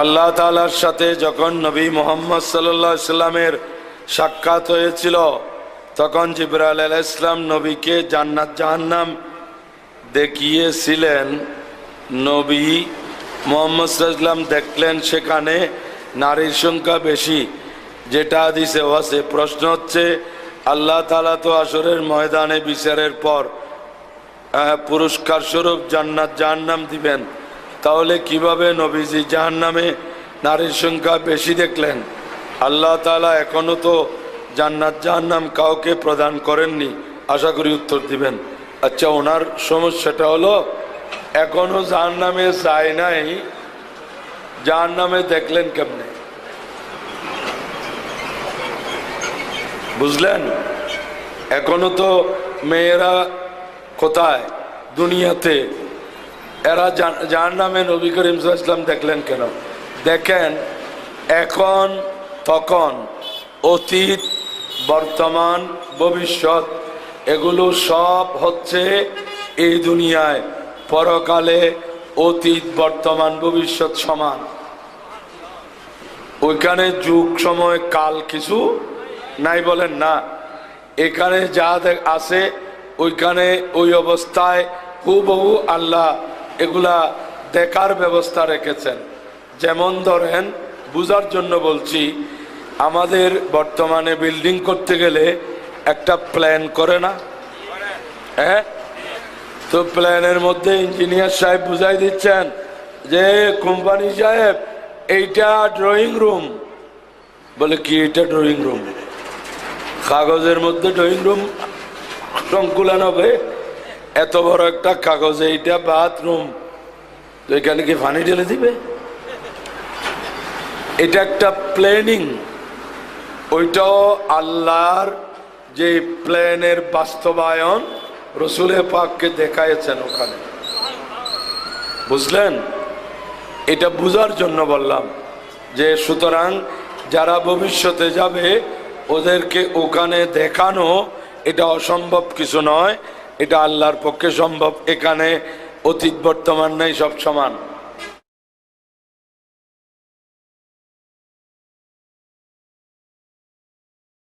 আল্লাহ তালার সাথে যখন নবী মোহাম্মদ সাল্লাহ সাল্লামের সাক্ষাৎ হয়েছিল, তখন জিবরাল আলাহ ইসলাম নবীকে জান্নাত জাহান্নাম দেখিয়েছিলেন। নবী মোহাম্মদ সাল্লাম দেখলেন সেখানে নারীর সংখ্যা বেশি। যেটা দিছে ওয়াসে প্রশ্ন হচ্ছে, আল্লাহ তালা তো আসরের ময়দানে বিচারের পর পুরস্কার স্বরূপ জান্নাত জাহান্নাম দিবেন। তাহলে কীভাবে নবীজি জাহান্নামে নারীর সংখ্যা বেশি দেখলেন? আল্লাহ তালা এখনও তো জান্নাত জাহান্নাম কাউকে প্রদান করেননি। আশা করি উত্তর দিবেন। আচ্ছা ওনার সমস্যাটা হলো, এখনও জাহান্নামে যায় নাই, জাহান্নামে দেখলেন কেমনে? বুঝলেন? এখনও তো মেয়েরা কোথায়? দুনিয়াতে। এরা যার নামে নবী করিম ওয়াসাল্লাম দেখলেন কেন? দেখেন, এখন, তখন, অতীত, বর্তমান, ভবিষ্যৎ, এগুলো সব হচ্ছে এই দুনিয়ায়। পরকালে অতীত, বর্তমান, ভবিষ্যৎ সমান। ওইখানে যুগ, সময়, কাল কিছু নাই বলেন না। এখানে যা আছে, ওইখানে ওই অবস্থায় হুবহু আল্লাহ এগুলা দেখার ব্যবস্থা রেখেছেন। যেমন ধরেন, বুঝার জন্য বলছি, আমাদের বর্তমানে বিল্ডিং করতে গেলে একটা প্ল্যান করে না। হ্যাঁ? তো প্ল্যানের মধ্যে ইঞ্জিনিয়ার সাহেব বুঝাই দিচ্ছেন যে, কোম্পানি সাহেব, এইটা ড্রয়িং রুম বলে, কি এটা ড্রয়িং রুম কাগজের মধ্যে ড্রয়িং রুম সংকুলন হবে? এত বড় একটা কাগজে, এইটা বাথরুম তো এখানে কি পানি ঢেলে দিবে? এটা একটা প্ল্যানিং ওইটাও আল্লাহর যে প্ল্যানের বাস্তবায়ন রসুলে পাককে দেখাইছেন ওখানে। বুঝলেন? এটা বুঝার জন্য বললাম যে, সুতরাং যারা ভবিষ্যতে যাবে, ওদেরকে ওখানে দেখানো, এটা অসম্ভব কিছু নয়। এটা আল্লাহর পক্ষে সম্ভব। এখানে অতীত বর্তমান নেই সব সমান।